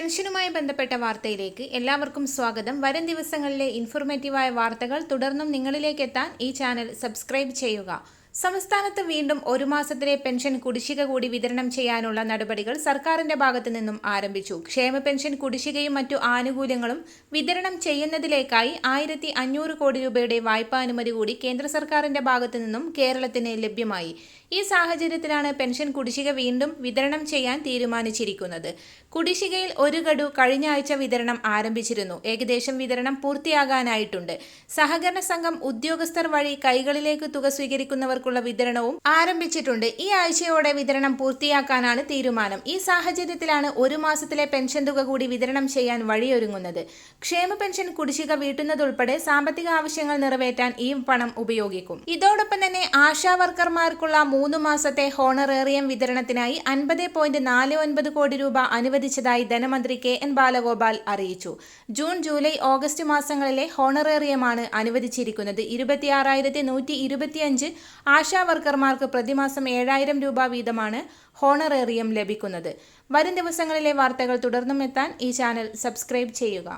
പെൻഷനുമായി ബന്ധപ്പെട്ട വാർത്തയിലേക്ക് എല്ലാവർക്കും സ്വാഗതം. വരും ദിവസങ്ങളിലെ ഇൻഫോർമേറ്റീവായ വാർത്തകൾ തുടർന്നും നിങ്ങളിലേക്ക് എത്താൻ ഈ ചാനൽ സബ്സ്ക്രൈബ് ചെയ്യുക. സംസ്ഥാനത്ത് വീണ്ടും ഒരു മാസത്തിലെ പെൻഷൻ കുടിശ്ശിക കൂടി വിതരണം ചെയ്യാനുള്ള നടപടികൾ സർക്കാരിന്റെ ഭാഗത്തു നിന്നും ആരംഭിച്ചു. ക്ഷേമ പെൻഷൻ കുടിശ്ശികയും മറ്റു ആനുകൂല്യങ്ങളും വിതരണം ചെയ്യുന്നതിലേക്കായി ആയിരത്തി അഞ്ഞൂറ് കോടി രൂപയുടെ വായ്പാനുമതി കൂടി കേന്ദ്ര സർക്കാരിന്റെ ഭാഗത്തു നിന്നും കേരളത്തിന് ലഭ്യമായി. ഈ സാഹചര്യത്തിലാണ് പെൻഷൻ കുടിശ്ശിക വീണ്ടും വിതരണം ചെയ്യാൻ തീരുമാനിച്ചിരിക്കുന്നത്. കുടിശ്ശികയിൽ ഒരു ഗഡു കഴിഞ്ഞ ആഴ്ച വിതരണം ആരംഭിച്ചിരുന്നു. ഏകദേശം വിതരണം പൂർത്തിയാകാനായിട്ടുണ്ട്. സഹകരണ സംഘം ഉദ്യോഗസ്ഥർ വഴി കൈകളിലേക്ക് തുക സ്വീകരിക്കുന്നവർക്കുള്ള വിതരണവും ആരംഭിച്ചിട്ടുണ്ട്. ഈ ആഴ്ചയോടെ വിതരണം പൂർത്തിയാക്കാനാണ് തീരുമാനം. ഈ സാഹചര്യത്തിലാണ് ഒരു മാസത്തിലെ പെൻഷൻ തുക കൂടി വിതരണം ചെയ്യാൻ വഴിയൊരുങ്ങുന്നത്. ക്ഷേമ പെൻഷൻ കുടിശ്ശിക വീട്ടുന്നതുൾപ്പെടെ സാമ്പത്തിക ആവശ്യങ്ങൾ നിറവേറ്റാൻ ഈ പണം ഉപയോഗിക്കും. ഇതോടൊപ്പം തന്നെ ആശാ വർക്കർമാർക്കുള്ള മൂന്ന് മാസത്തെ ഹോണറേറിയം വിതരണത്തിനായി അൻപത് പോയിന്റ് നാല് ഒൻപത് കോടി രൂപ അനുവദിച്ചതായി ധനമന്ത്രി കെ എൻ ബാലഗോപാൽ അറിയിച്ചു. ജൂൺ ജൂലൈ ഓഗസ്റ്റ് മാസങ്ങളിലെ ഹോണറേറിയമാണ് അനുവദിച്ചിരിക്കുന്നത്. ഇരുപത്തിയാറായിരത്തി നൂറ്റി ഇരുപത്തിയഞ്ച് ആശാ വർക്കർമാർക്ക് പ്രതിമാസം ഏഴായിരം രൂപ വീതമാണ് ഹോണറേറിയം ലഭിക്കുന്നത്. വരും ദിവസങ്ങളിലെ വാർത്തകൾ തുടർന്നും എത്താൻ ഈ ചാനൽ സബ്സ്ക്രൈബ് ചെയ്യുക.